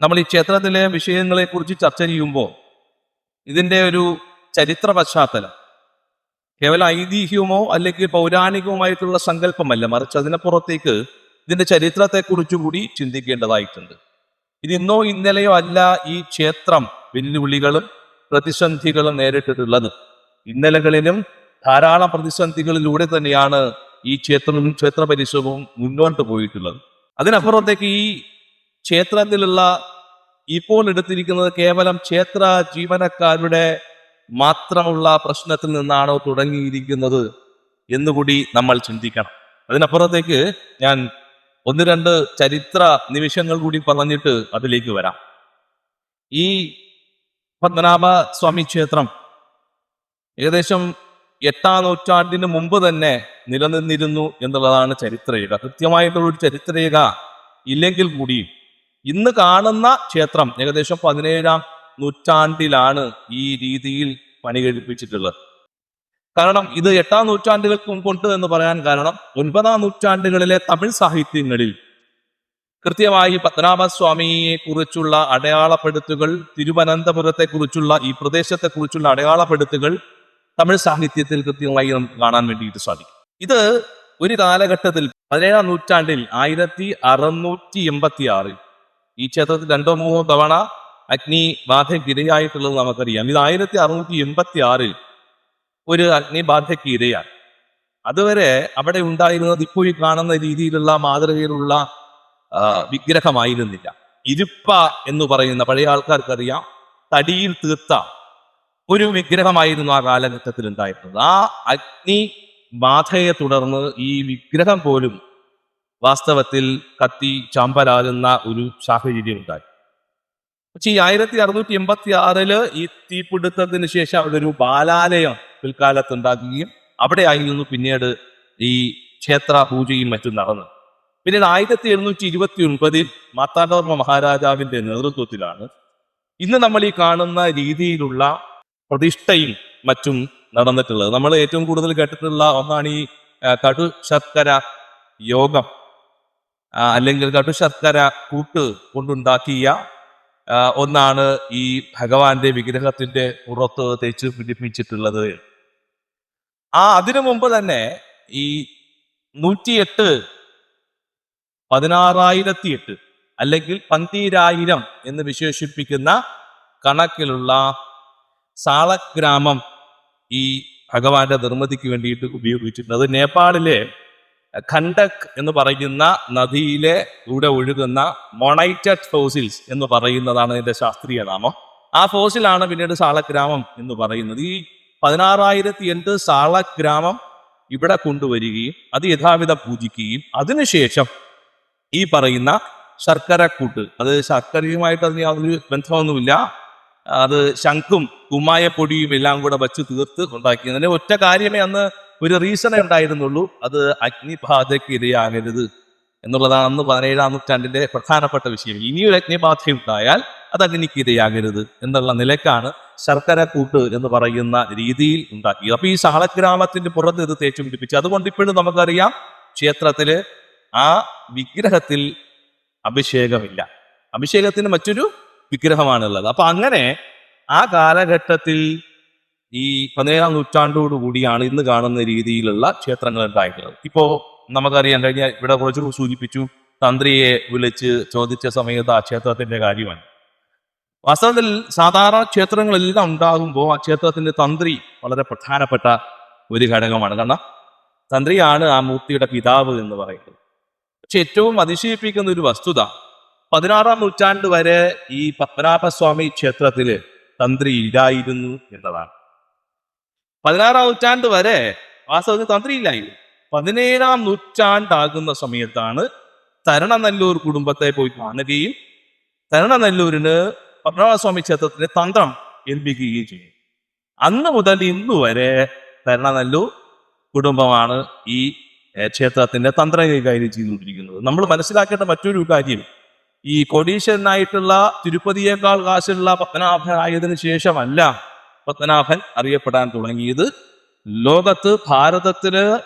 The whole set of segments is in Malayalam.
നമ്മൾ ഈ ക്ഷേത്രത്തിലെ വിഷയങ്ങളെ കുറിച്ച് ചർച്ച ചെയ്യുമ്പോൾ ഇതിന്റെ ഒരു ചരിത്ര പശ്ചാത്തലം. കേവലം ഐതിഹ്യമോ അല്ലെങ്കിൽ പൗരാണികവുമായിട്ടുള്ള സങ്കല്പമല്ല. മറിച്ച് അതിനപ്പുറത്തേക്ക് ഇതിന്റെ ചരിത്രത്തെക്കുറിച്ച് കൂടി ചിന്തിക്കേണ്ടതായിട്ടുണ്ട്. ഇത് ഇന്നോ ഇന്നലെയോ അല്ല ഈ ക്ഷേത്രം വെല്ലുവിളികളും പ്രതിസന്ധികളും നേരിട്ടിട്ടുള്ളത്. ഇന്നലകളിലും ധാരാളം പ്രതിസന്ധികളിലൂടെ തന്നെയാണ് ഈ ക്ഷേത്രവും ക്ഷേത്ര പരിസരവും മുന്നോട്ട് പോയിട്ടുള്ളത്. അതിനപ്പുറത്തേക്ക് ഈ ക്ഷേത്രത്തിലുള്ള ഇപ്പോൾ എടുത്തിരിക്കുന്നത് കേവലം ക്ഷേത്ര ജീവനക്കാരുടെ മാത്രമുള്ള പ്രശ്നത്തിൽ നിന്നാണോ തുടങ്ങിയിരിക്കുന്നത് എന്നുകൂടി നമ്മൾ ചിന്തിക്കണം. അതിനപ്പുറത്തേക്ക് ഞാൻ ഒന്ന് രണ്ട് ചരിത്ര നിമിഷങ്ങൾ കൂടി പറഞ്ഞിട്ട് അതിലേക്ക് വരാം. ഈ പത്മനാഭ സ്വാമി ക്ഷേത്രം. ഏകദേശം എട്ടാം നൂറ്റാണ്ടിന് മുമ്പ് തന്നെ നിലനിന്നിരുന്നു എന്നുള്ളതാണ് ചരിത്രരേഖ. കൃത്യമായിട്ടുള്ള ഒരു ചരിത്രരേഖ ഇല്ലെങ്കിൽ കൂടി ഇന്ന് കാണുന്ന ക്ഷേത്രം ഏകദേശം പതിനേഴാം നൂറ്റാണ്ടിലാണ് ഈ രീതിയിൽ പണി കഴിപ്പിച്ചിട്ടുള്ളത് കാരണം ഇത് എട്ടാം നൂറ്റാണ്ടുകൾക്ക് മുമ്പുണ്ട് എന്ന് പറയാൻ കാരണം ഒൻപതാം നൂറ്റാണ്ടുകളിലെ തമിഴ് സാഹിത്യങ്ങളിൽ കൃത്യമായി പത്മനാഭസ്വാമിയെ കുറിച്ചുള്ള അടയാളപ്പെടുത്തുകൾ തിരുവനന്തപുരത്തെ കുറിച്ചുള്ള ഈ പ്രദേശത്തെ കുറിച്ചുള്ള അടയാളപ്പെടുത്തുകൾ തമിഴ് സാഹിത്യത്തിൽ കൃത്യമായി നമുക്ക് കാണാൻ വേണ്ടിയിട്ട് സാധിക്കും. ഇത് ഒരു കാലഘട്ടത്തിൽ പതിനേഴാം നൂറ്റാണ്ടിൽ ആയിരത്തി അറുന്നൂറ്റി എൺപത്തി ആറിൽ ഈ ക്ഷേത്രത്തിൽ രണ്ടോ മൂന്നോ തവണ അഗ്നി ബാധയ്ക്ക് ഇരയായിട്ടുള്ളത് നമുക്കറിയാം. ഇത് ആയിരത്തി അറുന്നൂറ്റി എൺപത്തി ആറിൽ ഒരു അഗ്നിബാധയ്ക്ക് ഇരയാണ് അതുവരെ അവിടെ ഉണ്ടായിരുന്നത് ഇപ്പോൾ ഈ കാണുന്ന രീതിയിലുള്ള മാതൃകയിലുള്ള വിഗ്രഹമായിരുന്നില്ല ഇരുപ്പ എന്ന് പറയുന്ന പഴയ ആൾക്കാർക്കറിയാം തടിയിൽ തീർത്ത ഒരു വിഗ്രഹമായിരുന്നു ആ കാലഘട്ടത്തിൽ ഉണ്ടായിരുന്നത്. ആ അഗ്നി ബാധയെ തുടർന്ന് ഈ വിഗ്രഹം പോലും വാസ്തവത്തിൽ കത്തി ചാമ്പലാകുന്ന ഒരു സാഹചര്യം ഉണ്ടായി. പക്ഷെ ഈ ആയിരത്തി അറുന്നൂറ്റി എൺപത്തി ആറിൽ ഈ തീപിടുത്തത്തിന് ശേഷം അവിടെ ഒരു ബാലാലയം പിൽക്കാലത്ത് ഉണ്ടാക്കുകയും അവിടെ ആയിരുന്നു പിന്നീട് ഈ ക്ഷേത്ര പൂജയും മറ്റും നടന്നത്. പിന്നീട് ആയിരത്തി എഴുന്നൂറ്റി ഇരുപത്തി ഒൻപതിൽ മാത്താണ്ടവർമ്മ മഹാരാജാവിന്റെ നേതൃത്വത്തിലാണ് ഇന്ന് നമ്മൾ ഈ കാണുന്ന രീതിയിലുള്ള പ്രതിഷ്ഠയും മറ്റും നടന്നിട്ടുള്ളത്. നമ്മൾ ഏറ്റവും കൂടുതൽ കേട്ടിട്ടുള്ള ഒന്നാണ് ഈ കടു ശർക്കര യോഗം. അല്ലെങ്കിൽ കടു ശർക്കര കൂട്ട് കൊണ്ടുണ്ടാക്കിയ ഒന്നാണ് ഈ ഭഗവാന്റെ വിഗ്രഹത്തിന്റെ പുറത്ത് തേച്ച് പിടിപ്പിച്ചിട്ടുള്ളത്. ആ അതിനു മുമ്പ് തന്നെ ഈ നൂറ്റിയെട്ട് പതിനാറായിരത്തി എട്ട് അല്ലെങ്കിൽ പന്തീരായിരം എന്ന് വിശേഷിപ്പിക്കുന്ന കണക്കിലുള്ള സാളഗ്രാമം ഈ ഭഗവാന്റെ നിർമ്മിതിക്ക് വേണ്ടിയിട്ട് ഉപയോഗിച്ചിട്ടുണ്ട് അത് നേപ്പാളിലെ ഖണ്ടക് എന്ന് പറയുന്ന നദിയിലെ കൂടെ ഒഴുകുന്ന മൊണൈറ്റഡ് ഫോസിൽസ് എന്ന് പറയുന്നതാണ് ഇതിന്റെ ശാസ്ത്രീയ നാമം. ആ ഫോസിലാണ് പിന്നീട് സാളഗ്രാമം എന്ന് പറയുന്നത്. ഈ പതിനാറായിരത്തി എട്ട് സാളഗ്രാമം ഇവിടെ കൊണ്ടുവരികയും അത് യഥാവിധം പൂജിക്കുകയും അതിനുശേഷം ഈ പറയുന്ന ശർക്കരക്കൂട്ട് അത് ശർക്കരയുമായിട്ട് അതിന് യാതൊരു ബന്ധമൊന്നുമില്ല. അത് ശംഖും കുമ്മായപ്പൊടിയും എല്ലാം കൂടെ വച്ച് തീർത്ത് ഉണ്ടാക്കിയതിന് ഒറ്റ കാര്യമേ അന്ന് ഒരു റീസണേ ഉണ്ടായിരുന്നുള്ളൂ. അത് അഗ്നിബാധയ്ക്ക് ഇരയാകരുത് എന്നുള്ളതാണ് അന്ന് പതിനേഴാം നൂറ്റാണ്ടിന്റെ പ്രധാനപ്പെട്ട വിഷയം. ഇനിയൊരു അഗ്നിബാധ ഉണ്ടായാൽ അത് അഗ്നിക്ക് ഇരയാകരുത് എന്നുള്ള നിലക്കാണ് ശർക്കര കൂട്ട് എന്ന് പറയുന്ന രീതിയിൽ ഉണ്ടാക്കിയത്. അപ്പൊ ഈ സാളഗ്രാമത്തിന്റെ പുറത്ത് ഇത് തേച്ചു പിടിപ്പിച്ചു അതുകൊണ്ട് ഇപ്പോഴും നമുക്കറിയാം ക്ഷേത്രത്തിൽ ആ വിഗ്രഹത്തിൽ അഭിഷേകമില്ല. അഭിഷേകത്തിന് മറ്റൊരു വിഗ്രഹമാണുള്ളത്. അപ്പൊ അങ്ങനെ ആ കാലഘട്ടത്തിൽ ഈ പതിനേഴാം നൂറ്റാണ്ടോടു കൂടിയാണ് ഇന്ന് കാണുന്ന രീതിയിലുള്ള ക്ഷേത്രങ്ങൾ ഉണ്ടായിട്ടുള്ളത്. ഇപ്പോ നമുക്കറിയാൻ കഴിഞ്ഞ ഇവിടെ കുറച്ചു സൂചിപ്പിച്ചു തന്ത്രിയെ വിളിച്ച് ചോദിച്ച സമയത്ത് ആ ക്ഷേത്രത്തിന്റെ കാര്യമാണ്. വാസ്തവത്തിൽ സാധാരണ ക്ഷേത്രങ്ങളെല്ലാം ഉണ്ടാകുമ്പോൾ ആ ക്ഷേത്രത്തിന്റെ തന്ത്രി വളരെ പ്രധാനപ്പെട്ട ഒരു ഘടകമാണ്. കാരണം തന്ത്രിയാണ് ആ മൂർത്തിയുടെ പിതാവ് എന്ന് പറയുന്നത്. പക്ഷെ ഏറ്റവും അതിശയിപ്പിക്കുന്ന ഒരു വസ്തുത പതിനാറാം നൂറ്റാണ്ട് വരെ ഈ പത്മനാഭസ്വാമി ക്ഷേത്രത്തിൽ തന്ത്രി ഇല്ലായിരുന്നു എന്നതാണ്. പതിനാറാം നൂറ്റാണ്ട് വരെ വാസ്തവത്തിൽ തന്ത്രി ഇല്ലായിരുന്നു. പതിനേഴാം നൂറ്റാണ്ടാകുന്ന സമയത്താണ് തരണനല്ലൂർ കുടുംബത്തെ പോയി കാണുകയും തരണനല്ലൂരിന് പത്മനാഭസ്വാമി ക്ഷേത്രത്തിന്റെ തന്ത്രം ഏൽപ്പിക്കുകയും ചെയ്യും അന്ന് മുതൽ ഇന്നുവരെ തരണനല്ലൂർ കുടുംബമാണ് ഈ ക്ഷേത്രത്തിന്റെ തന്ത്രം കൈകാര്യം ചെയ്തുകൊണ്ടിരിക്കുന്നത്. നമ്മൾ മനസ്സിലാക്കേണ്ട മറ്റൊരു കാര്യം ഈ കൊടീശ്വരനായിട്ടുള്ള തിരുപ്പതിയേക്കാൾ കാശുള്ള പത്മനാഭൻ ആയതിനു ശേഷമല്ല പത്മനാഭൻ അറിയപ്പെടാൻ തുടങ്ങിയത്. ലോകത്ത് ഭാരതത്തിൽ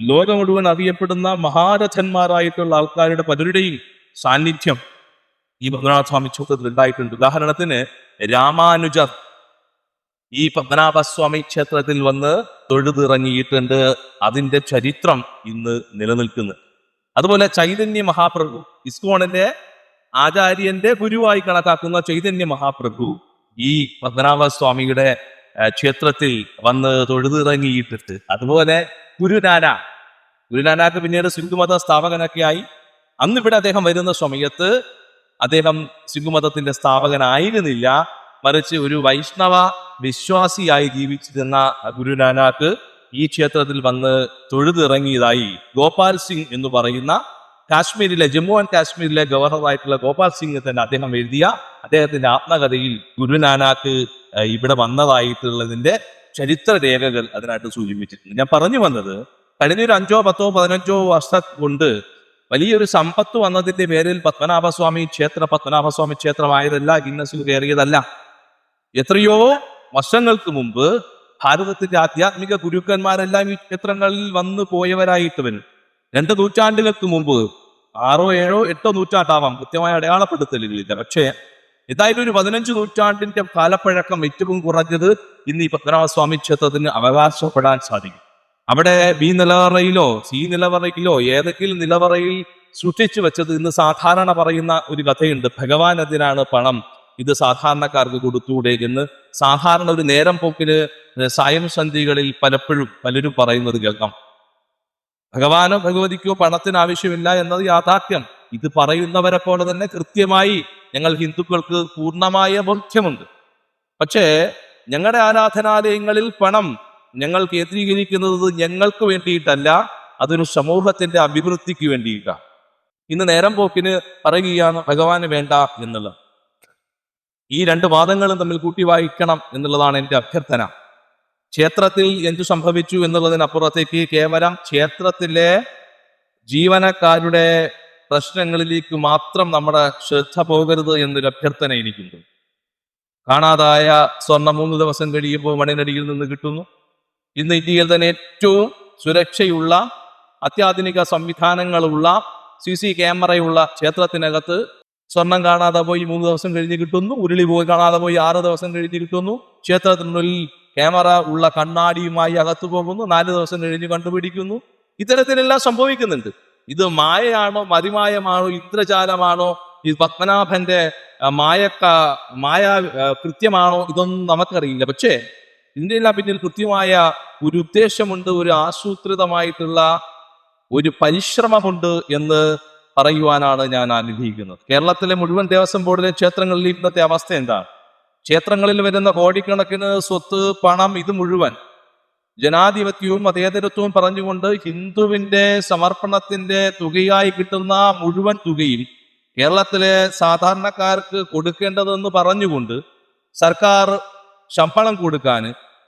ലോകം മുഴുവൻ അറിയപ്പെടുന്ന മഹാരഥന്മാരായിട്ടുള്ള ആൾക്കാരുടെ പലരുടെയും സാന്നിധ്യം ഈ പത്മനാഭ സ്വാമി ഉണ്ടായിട്ടുണ്ട്. ഉദാഹരണത്തിന് രാമാനുജർ ഈ പത്മനാഭസ്വാമി ക്ഷേത്രത്തിൽ വന്ന് തൊഴുതിറങ്ങിയിട്ടുണ്ട്. അതിന്റെ ചരിത്രം ഇന്ന് നിലനിൽക്കുന്നു. അതുപോലെ ചൈതന്യ മഹാപ്രഭു ഇസ്കോണിന്റെ ആചാര്യന്റെ ഗുരുവായി കണക്കാക്കുന്ന ചൈതന്യ മഹാപ്രഭു ഈ പത്മനാഭസ്വാമിയുടെ സ്വാമിയുടെ ക്ഷേത്രത്തിൽ വന്ന് തൊഴുതിറങ്ങിയിട്ടുണ്ട്. അതുപോലെ ഗുരുനാന ഗുരുനാനാക്ക് പിന്നീട് സിന്ധുമത സ്ഥാപകനൊക്കെയായി അന്ന് ഇവിടെ അദ്ദേഹം വരുന്ന സമയത്ത് അദ്ദേഹം സിന്ധുമതത്തിന്റെ സ്ഥാപകനായിരുന്നില്ല. മറിച്ച് ഒരു വൈഷ്ണവ വിശ്വാസിയായി ജീവിച്ചിരുന്ന ഗുരുനാനാക്ക് ഈ ക്ഷേത്രത്തിൽ വന്ന് തൊഴുതിറങ്ങിയതായി ഗോപാൽ സിംഗ് എന്ന് പറയുന്ന കാശ്മീരിലെ ജമ്മു ആൻഡ് കാശ്മീരിലെ ഗവർണറായിട്ടുള്ള ഗോപാൽ സിംഗ് തന്നെ അദ്ദേഹം എഴുതിയ അദ്ദേഹത്തിന്റെ ആത്മകഥയിൽ ഗുരുനാനാക്ക് ഇവിടെ വന്നതായിട്ടുള്ളതിന്റെ ചരിത്ര രേഖകൾ അതിനായിട്ട് സൂചിപ്പിച്ചിട്ടുണ്ട്. ഞാൻ പറഞ്ഞു വന്നത് കഴിഞ്ഞൊരു അഞ്ചോ പത്തോ പതിനഞ്ചോ വർഷം കൊണ്ട് വലിയൊരു സമ്പത്ത് വന്നതിന്റെ പേരിൽ പത്മനാഭസ്വാമി ക്ഷേത്ര പത്മനാഭസ്വാമി ക്ഷേത്രമായതല്ല ഗിന്നസിൽ കയറിയതല്ല. എത്രയോ വർഷങ്ങൾക്ക് മുമ്പ് ഭാരതത്തിന്റെ ആധ്യാത്മിക ഗുരുക്കന്മാരെല്ലാം ഈ ക്ഷേത്രങ്ങളിൽ വന്നു പോയവരായിട്ട് വരും രണ്ട് നൂറ്റാണ്ടുകൾക്ക് മുമ്പ് ആറോ ഏഴോ എട്ടോ നൂറ്റാണ്ടാവാം കൃത്യമായ അടയാളപ്പെടുത്തലില്ല പക്ഷേ ഏതായാലും ഒരു പതിനഞ്ച് നൂറ്റാണ്ടിന്റെ കാലപ്പഴക്കം ഏറ്റവും കുറഞ്ഞത് ഇന്ന് ഈ പത്മനാഭസ്വാമി ക്ഷേത്രത്തിന് അവകാശപ്പെടാൻ സാധിക്കും. അവിടെ ബി നിലവറയിലോ സി നിലവറയിലോ ഏതെങ്കിലും നിലവറയിൽ സൂക്ഷിച്ചു വെച്ചത് ഇന്ന് സാധാരണ പറയുന്ന ഒരു കഥയുണ്ട്. ഭഗവാൻ അതിനാണ് പണം. ഇത് സാധാരണക്കാർക്ക് കൊടുത്തൂടെ എന്ന് സാധാരണ ഒരു നേരം പോക്കിന് സായം സന്ധികളിൽ പലപ്പോഴും പലരും പറയുന്നത് കേൾക്കാം. ഭഗവാനോ ഭഗവതിക്കോ പണത്തിന് ആവശ്യമില്ല എന്നത് യാഥാർത്ഥ്യം. ഇത് പറയുന്നവരെ പോലെ തന്നെ കൃത്യമായി ഞങ്ങൾ ഹിന്ദുക്കൾക്ക് പൂർണമായ ബോധ്യമുണ്ട്. പക്ഷേ ഞങ്ങളുടെ ആരാധനാലയങ്ങളിൽ പണം ഞങ്ങൾ കേന്ദ്രീകരിക്കുന്നത് ഞങ്ങൾക്ക് വേണ്ടിയിട്ടല്ല അതൊരു സമൂഹത്തിന്റെ അഭിവൃദ്ധിക്ക് വേണ്ടിയിട്ടാണ്. ഇന്ന് നേരം പോക്കിന് പറയുകയാണ് ഭഗവാന് വേണ്ട എന്നുള്ളത്. ഈ രണ്ട് വാദങ്ങളും തമ്മിൽ കൂട്ടി വായിക്കണം എന്നുള്ളതാണ് എന്റെ അഭ്യർത്ഥന. ക്ഷേത്രത്തിൽ എന്തു സംഭവിച്ചു എന്നുള്ളതിനപ്പുറത്തേക്ക് കേവലം ക്ഷേത്രത്തിലെ ജീവനക്കാരുടെ പ്രശ്നങ്ങളിലേക്ക് മാത്രം നമ്മുടെ ശ്രദ്ധ പോകരുത് എന്നൊരു അഭ്യർത്ഥന എനിക്കുണ്ട്. കാണാതായ സ്വർണം മൂന്ന് ദിവസം കഴിയുമ്പോൾ മണ്ണിനടിയിൽ നിന്ന് കിട്ടുന്നു. ഇന്ന് ഇന്ത്യയിൽ തന്നെ ഏറ്റവും സുരക്ഷയുള്ള അത്യാധുനിക സംവിധാനങ്ങളുള്ള സി സി ക്യാമറയുള്ള ക്ഷേത്രത്തിനകത്ത് സ്വർണം കാണാതെ പോയി മൂന്ന് ദിവസം കഴിഞ്ഞ് കിട്ടുന്നു. ഉരുളി പോയി കാണാതെ പോയി ആറ് ദിവസം കഴിഞ്ഞ് കിട്ടുന്നു. ക്ഷേത്രത്തിനുള്ളിൽ ക്യാമറ ഉള്ള കണ്ണാടിയുമായി അകത്തു പോകുന്നു. നാല് ദിവസം കഴിഞ്ഞ് കണ്ടുപിടിക്കുന്നു. ഇത്തരത്തിലെല്ലാം സംഭവിക്കുന്നുണ്ട്. ഇത് മായയാണോ മതിമായമാണോ ഇന്ദ്രജാലമാണോ ഈ പത്മനാഭന്റെ മായക്ക മായ കൃത്യമാണോ ഇതൊന്നും നമുക്കറിയില്ല. പക്ഷേ ഇതിന്റെ എല്ലാം പിന്നിൽ കൃത്യമായ ഒരു ഉദ്ദേശമുണ്ട് ഒരു ആസൂത്രിതമായിട്ടുള്ള ഒരു പരിശ്രമമുണ്ട് എന്ന് പറയുവാനാണ് ഞാൻ ആഗ്രഹിക്കുന്നത്. കേരളത്തിലെ മുഴുവൻ ദേവസ്വം ബോർഡിലെ ക്ഷേത്രങ്ങളിൽ ഇന്നത്തെ അവസ്ഥ എന്താണ്? ക്ഷേത്രങ്ങളിൽ വരുന്ന കോടിക്കണക്കിന് സ്വത്ത് പണം ഇത് മുഴുവൻ ജനാധിപത്യവും മതേതരത്വവും പറഞ്ഞുകൊണ്ട് ഹിന്ദുവിന്റെ സമർപ്പണത്തിന്റെ തുകയായി കിട്ടുന്ന മുഴുവൻ തുകയും കേരളത്തിലെ സാധാരണക്കാർക്ക് കൊടുക്കേണ്ടതെന്ന് പറഞ്ഞുകൊണ്ട് സർക്കാർ ശമ്പളം കൊടുക്കാൻ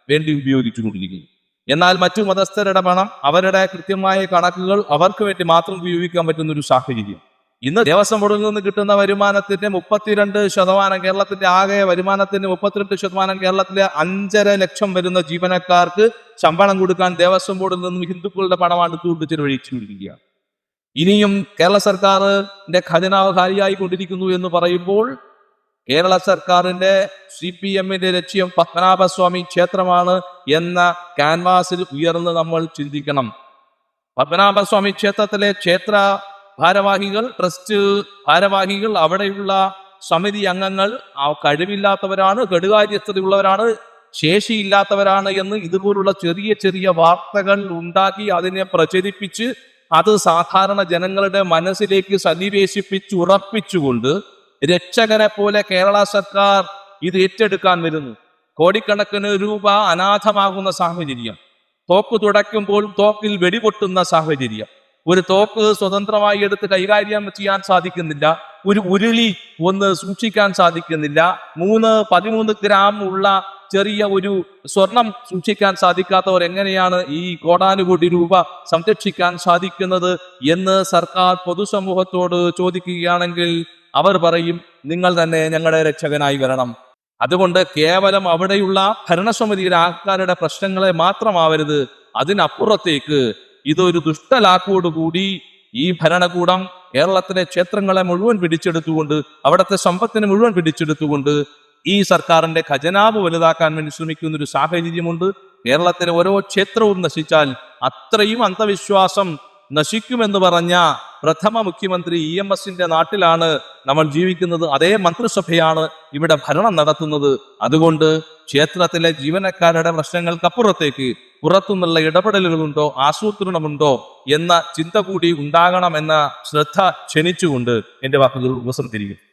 വേണ്ടി ഉപയോഗിച്ചു ഉപയോഗിച്ചുകൊണ്ടിരിക്കുന്നു. എന്നാൽ മറ്റു മതസ്ഥരുടെ പണം അവരുടെ കൃത്യമായ കണക്കുകൾ അവർക്ക് വേണ്ടി മാത്രം ഉപയോഗിക്കാൻ പറ്റുന്ന ഒരു സാഹചര്യം. ഇന്ന് ദേവസ്വം ബോർഡിൽ നിന്ന് കിട്ടുന്ന വരുമാനത്തിന്റെ മുപ്പത്തിരണ്ട് ശതമാനം കേരളത്തിന്റെ ആകെ വരുമാനത്തിന്റെ മുപ്പത്തിരണ്ട് ശതമാനം കേരളത്തിലെ അഞ്ചര ലക്ഷം വരുന്ന ജീവനക്കാർക്ക് ശമ്പളം കൊടുക്കാൻ ദേവസ്വം ബോർഡിൽ നിന്നും ഹിന്ദുക്കളുടെ പണമാണ് ഇട്ടുകൊണ്ട് ചെലവഴിച്ചുകൊണ്ടിരിക്കുക ഇനിയും കേരള സർക്കാരിന്റെ ഖജനാവ് ഖാലിയായി കൊണ്ടിരിക്കുന്നു എന്ന് പറയുമ്പോൾ കേരള സർക്കാരിന്റെ സി പി എമ്മിന്റെ ലക്ഷ്യം പത്മനാഭസ്വാമി ക്ഷേത്രമാണ് എന്ന കാൻവാസിൽ ഉയർന്ന് നമ്മൾ ചിന്തിക്കണം. പത്മനാഭസ്വാമി ക്ഷേത്രത്തിലെ ക്ഷേത്ര ഭാരവാഹികൾ ട്രസ്റ്റ് ഭാരവാഹികൾ അവിടെയുള്ള സമിതി അംഗങ്ങൾ ആ കഴിവില്ലാത്തവരാണ് കെടുകാര്യസ്ഥതയുള്ളവരാണ് ശേഷിയില്ലാത്തവരാണ് എന്ന് ഇതുപോലുള്ള ചെറിയ ചെറിയ വാർത്തകൾ ഉണ്ടാക്കി അതിനെ പ്രചരിപ്പിച്ച് അത് സാധാരണ ജനങ്ങളുടെ മനസ്സിലേക്ക് സന്നിവേശിപ്പിച്ച് ഉറപ്പിച്ചുകൊണ്ട് രക്ഷകനെ പോലെ കേരള സർക്കാർ ഇത് ഏറ്റെടുക്കാൻ വരുന്നു. കോടിക്കണക്കിന് രൂപ അനാഥമാകുന്ന സാഹചര്യം. തോക്ക് തുടയ്ക്കുമ്പോൾ തോക്കിൽ വെടിപൊട്ടുന്ന സാഹചര്യം. ഒരു തോക്ക് സ്വതന്ത്രമായി എടുത്ത് കൈകാര്യം ചെയ്യാൻ സാധിക്കുന്നില്ല. ഒരു ഉരുളി ഒന്ന് സൂക്ഷിക്കാൻ സാധിക്കുന്നില്ല. മൂന്ന് പതിമൂന്ന് ഗ്രാം ഉള്ള ചെറിയ ഒരു സ്വർണം സൂക്ഷിക്കാൻ സാധിക്കാത്തവർ എങ്ങനെയാണ് ഈ കോടാനുകോടി രൂപ സംരക്ഷിക്കാൻ സാധിക്കുന്നത് എന്ന് സർക്കാർ പൊതുസമൂഹത്തോട് ചോദിക്കുകയാണെങ്കിൽ അവർ പറയും നിങ്ങൾ തന്നെ ഞങ്ങളുടെ രക്ഷകനായി വരണം. അതുകൊണ്ട് കേവലം അവിടെയുള്ള ഭരണസമിതിയിലെ ആൾക്കാരുടെ പ്രശ്നങ്ങളെ മാത്രമാവരുത്. അതിനപ്പുറത്തേക്ക് ഇതൊരു ദുഷ്ടലാക്കോടുകൂടി ഈ ഭരണകൂടം കേരളത്തിലെ ക്ഷേത്രങ്ങളെ മുഴുവൻ പിടിച്ചെടുത്തുകൊണ്ട് അവിടുത്തെ സമ്പത്തിനെ മുഴുവൻ പിടിച്ചെടുത്തുകൊണ്ട് ഈ സർക്കാരിന്റെ ഖജനാവ് വലുതാക്കാൻ വേണ്ടി ശ്രമിക്കുന്ന ഒരു സാഹചര്യമുണ്ട്. കേരളത്തിലെ ഓരോ ക്ഷേത്രവും നശിച്ചാൽ അത്രയും അന്ധവിശ്വാസം നശിക്കുമെന്ന് പറഞ്ഞ പ്രഥമ മുഖ്യമന്ത്രി ഇ എം എസിന്റെ നാട്ടിലാണ് നമ്മൾ ജീവിക്കുന്നത്. അതേ മന്ത്രിസഭയാണ് ഇവിടെ ഭരണം നടത്തുന്നത്. അതുകൊണ്ട് ക്ഷേത്രത്തിലെ ജീവനക്കാരുടെ പ്രശ്നങ്ങൾക്കപ്പുറത്തേക്ക് പുറത്തുനിന്നുള്ള ഇടപെടലുകളുണ്ടോ ആസൂത്രണമുണ്ടോ എന്ന ചിന്ത കൂടി ഉണ്ടാകണമെന്ന ശ്രദ്ധ ക്ഷണിച്ചുകൊണ്ട് എന്റെ വാക്കുകൾ ഉപസംഹരിക്കും